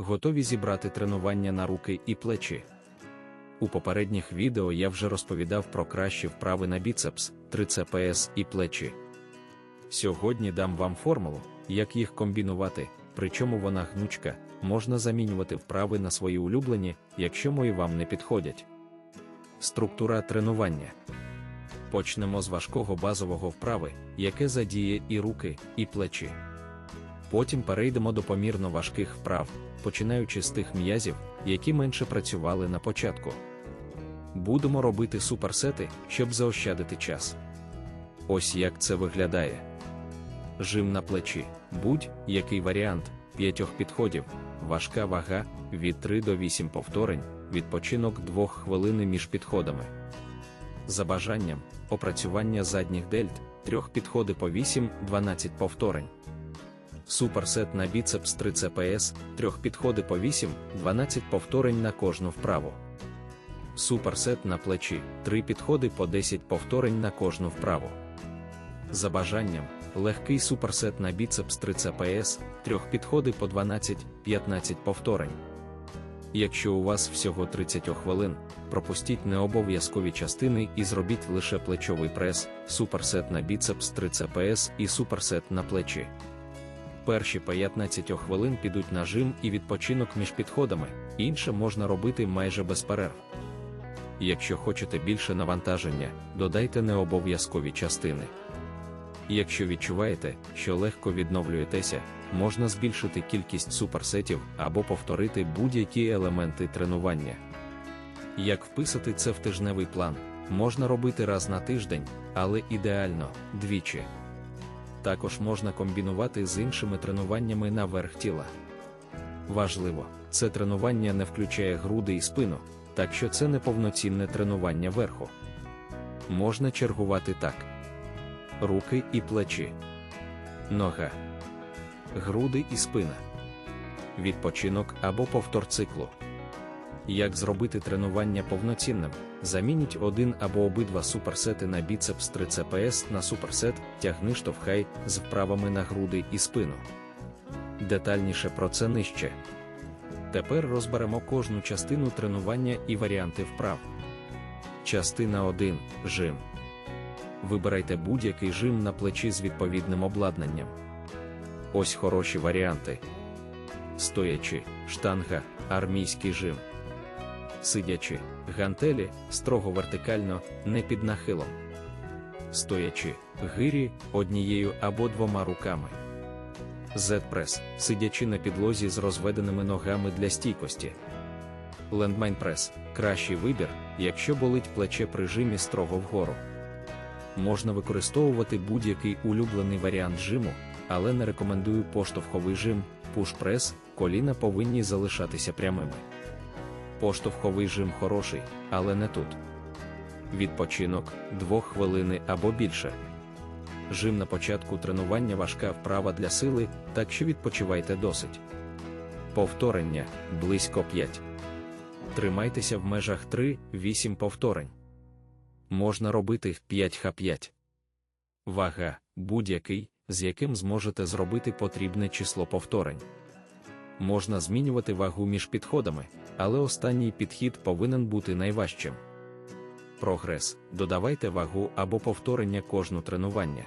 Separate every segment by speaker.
Speaker 1: готові зібрати тренування на руки і плечі. У попередніх відео я вже розповідав про кращі вправи на біцепс, трицепс і плечі. Сьогодні дам вам формулу, як їх комбінувати, причому вона гнучка, можна замінювати вправи на свої улюблені, якщо мої вам не підходять. Структура тренування. Почнемо з важкого базового вправи, яке задіє і руки, і плечі. Потім перейдемо до помірно важких вправ, починаючи з тих м'язів, які менше працювали на початку. Будемо робити суперсети, щоб заощадити час. Ось як це виглядає. Жим на плечі, будь-який варіант, п'ятьох підходів, важка вага від 3 до 8 повторень, відпочинок 2 хвилини між підходами. За бажанням, опрацювання задніх дельт, трьох підходи по 8-12 повторень. Суперсет на біцепс 3 ЦПС, трьох підходи по 8-12 повторень на кожну вправу. Суперсет на плечі, 3 підходи по 10 повторень на кожну вправу. За бажанням, легкий суперсет на біцепс 3 ЦПС, трьох підходи по 12-15 повторень. Якщо у вас всього 30 хвилин, пропустіть необов'язкові частини і зробіть лише плечовий прес, суперсет на біцепс 3 ЦПС і суперсет на плечі. Перші 15 хвилин підуть на жим і відпочинок між підходами, інше можна робити майже без перерв. Якщо хочете більше навантаження, додайте необов'язкові частини. Якщо відчуваєте, що легко відновлюєтеся, можна збільшити кількість суперсетів або повторити будь-які елементи тренування. Як вписати це в тижневий план, можна робити раз на тиждень, але ідеально двічі. Також можна комбінувати з іншими тренуваннями на верх тіла. Важливо, це тренування не включає груди і спину, так що це не повноцінне тренування верху. Можна чергувати так: руки і плечі, нога, груди і спина, відпочинок або повтор циклу. Як зробити тренування повноцінним? Замініть один або обидва суперсети на біцепс 3 ЦПС на суперсет, тягни штовхай з вправами на груди і спину. Детальніше про це нижче. Тепер розберемо кожну частину тренування і варіанти вправ. Частина 1. Жим. Вибирайте будь-який жим на плечі з відповідним обладнанням. Ось хороші варіанти. Стоячи, штанга, армійський жим. Сидячи, гантелі, строго вертикально, не під нахилом. Стоячи, гирі однією або двома руками. Z-прес, сидячи на підлозі з розведеними ногами для стійкості. Лендмайн прес кращий вибір, якщо болить плече при жимі строго вгору. Можна використовувати будь-який улюблений варіант жиму, але не рекомендую поштовховий жим, пуш-прес, коліна повинні залишатися прямими. Поштовховий жим хороший, але не тут. Відпочинок 2 хвилини або більше. Жим на початку тренування важка вправа для сили, так що відпочивайте досить. Повторення близько 5. Тримайтеся в межах 3-8 повторень. Можна робити 5х5. Вага будь-який, з яким зможете зробити потрібне число повторень. Можна змінювати вагу між підходами, але останній підхід повинен бути найважчим. Прогрес додавайте вагу або повторення кожну тренування.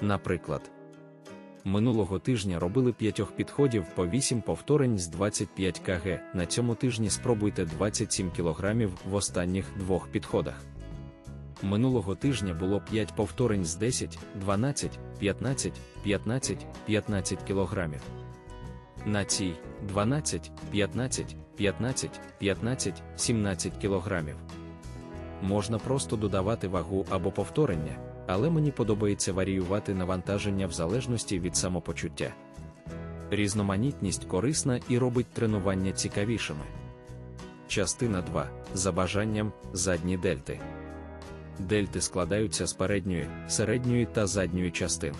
Speaker 1: Наприклад, минулого тижня робили п'ятьох підходів по 8 повторень з 25 кг. На цьому тижні спробуйте 27 кг в останніх двох підходах. Минулого тижня було 5 повторень з 10, 12, 15, 15, 15 кг. На цій 12, 15, 15, 15, 17 кг. Можна просто додавати вагу або повторення, але мені подобається варіювати навантаження в залежності від самопочуття. Різноманітність корисна і робить тренування цікавішими. Частина 2. За бажанням задні дельти. Дельти складаються з передньої, середньої та задньої частин.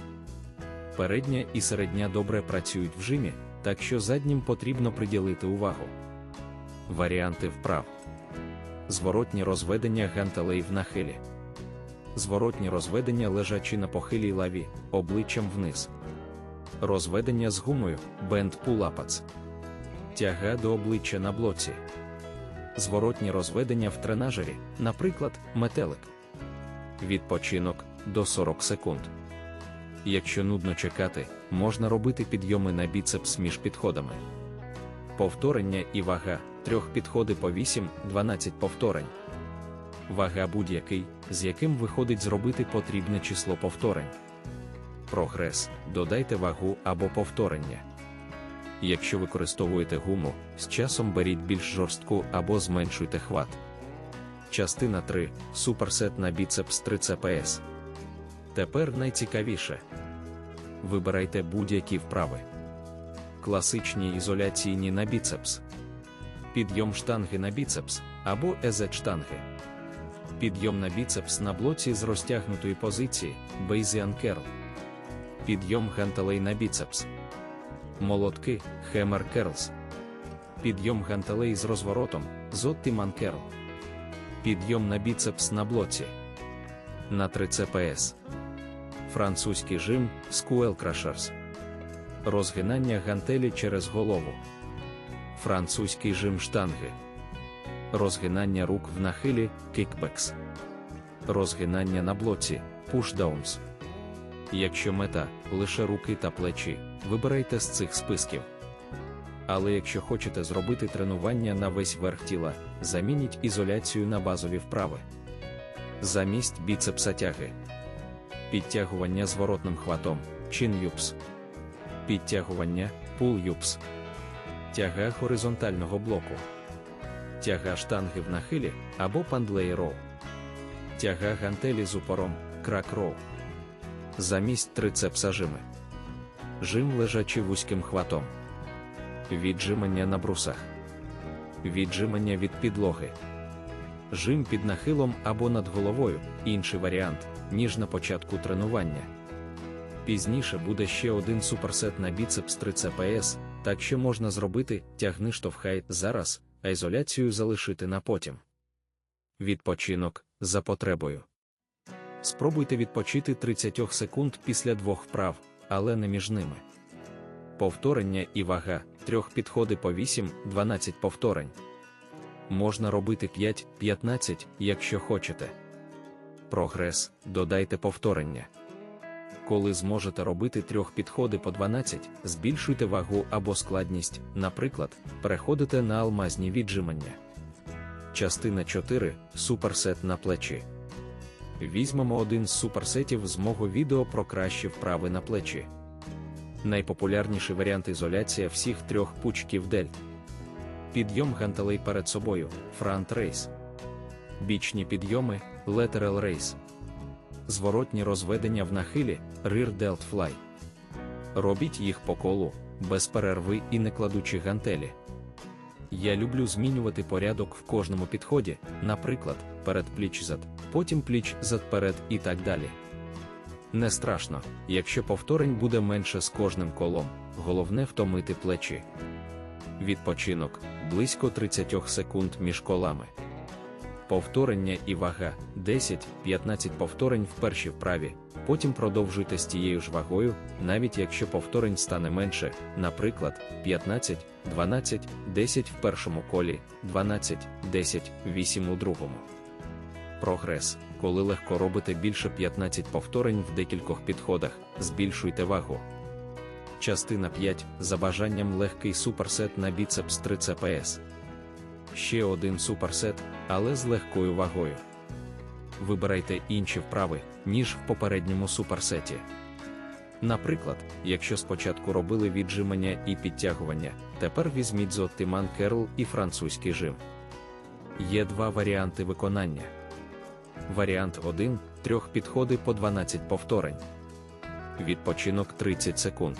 Speaker 1: Передня і середня добре працюють в жимі, так що заднім потрібно приділити увагу. Варіанти вправ. Зворотні розведення гантелей в нахилі. Зворотні розведення лежачи на похилій лаві, обличчям вниз. Розведення з гумою бенд пулапац. Тяга до обличчя на блоці. Зворотні розведення в тренажері, наприклад, метелик. Відпочинок до 40 секунд. Якщо нудно чекати, можна робити підйоми на біцепс між підходами. Повторення і вага трьох підходи по 8-12 повторень. Вага будь-який, з яким виходить зробити потрібне число повторень. Прогрес додайте вагу або повторення. Якщо використовуєте гуму, з часом беріть більш жорстку або зменшуйте хват. Частина 3. Суперсет на біцепс 3 CPS. Тепер найцікавіше. Вибирайте будь-які вправи. Класичні ізоляційні на біцепс. Підйом штанги на біцепс або ез штанги. Підйом на біцепс на блоці з розтягнутої позиції Bayesian Curl. Підйом гантелей на біцепс. Молотки Hammer Curls. Підйом гантелей з розворотом Zottiman Curl. Підйом на біцепс на блоці. На 3 CPS. Французький жим Squel Crushers. Розгинання гантелі через голову. Французький жим штанги. Розгинання рук в нахилі Kickbacks. Розгинання на блоці Pushdowns. Якщо мета лише руки та плечі, вибирайте з цих списків. Але якщо хочете зробити тренування на весь верх тіла, замініть ізоляцію на базові вправи. Замість біцепса тяги. Підтягування зворотним хватом чин-юпс. Підтягування пул-юпс. Тяга горизонтального блоку. Тяга штанги в нахилі або пандлей роу. Тяга гантелі з упором крак роу. Замість трицепса жими. Жим лежачи вузьким хватом. Віджимання на брусах. Віджимання від підлоги. Жим під нахилом або над головою інший варіант, ніж на початку тренування. Пізніше буде ще один суперсет на біцепс 3 CPS, так що можна зробити тягни штовхай зараз, а ізоляцію залишити на потім. Відпочинок за потребою. Спробуйте відпочити 30 секунд після двох вправ, але не між ними. Повторення і вага трьох підходи по 8-12 повторень. Можна робити 5-15, якщо хочете. Прогрес додайте повторення. Коли зможете робити трьох підходи по 12, збільшуйте вагу або складність, наприклад, переходите на алмазні віджимання. Частина 4 суперсет на плечі. Візьмемо один з суперсетів з мого відео про кращі вправи на плечі. Найпопулярніший варіант ізоляція всіх трьох пучків дельт. Підйом гантелей перед собою франт рейс. Бічні підйоми lateral race. Зворотні розведення в нахилі rear delt fly. Робіть їх по колу, без перерви і не кладучи гантелі. Я люблю змінювати порядок в кожному підході, наприклад, перед пліч зад, потім пліч зад перед і так далі. Не страшно, якщо повторень буде менше з кожним колом, головне втомити плечі. Відпочинок близько 30 секунд між колами. Повторення і вага 10-15 повторень в першій вправі, потім продовжуйте з тією ж вагою, навіть якщо повторень стане менше, наприклад, 15, 12, 10 в першому колі, 12, 10, 8 у другому. Прогрес. Коли легко робите більше 15 повторень в декількох підходах, збільшуйте вагу. Частина 5. За бажанням легкий суперсет на біцепс 3 CPS. Ще один суперсет, але з легкою вагою. Вибирайте інші вправи, ніж в попередньому суперсеті. Наприклад, якщо спочатку робили віджимання і підтягування, тепер візьміть Зоттиман Керл і французький жим. Є два варіанти виконання. Варіант 1 трьох підходи по 12 повторень. Відпочинок 30 секунд.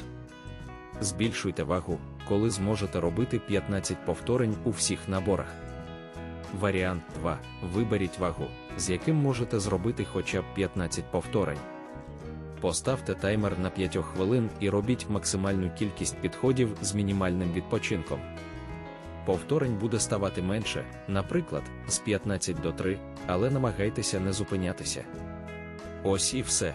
Speaker 1: Збільшуйте вагу, коли зможете робити 15 повторень у всіх наборах. Варіант 2. Виберіть вагу, з яким можете зробити хоча б 15 повторень. Поставте таймер на 5 хвилин і робіть максимальну кількість підходів з мінімальним відпочинком. Повторень буде ставати менше, наприклад, з 15 до 3, але намагайтеся не зупинятися. Ось і все.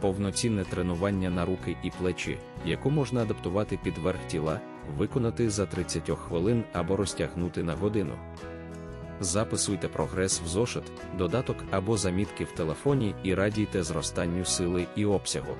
Speaker 1: Повноцінне тренування на руки і плечі, яку можна адаптувати під верх тіла, виконати за 30 хвилин або розтягнути на годину. Записуйте прогрес в зошит, додаток або замітки в телефоні і радійте зростанню сили і обсягу.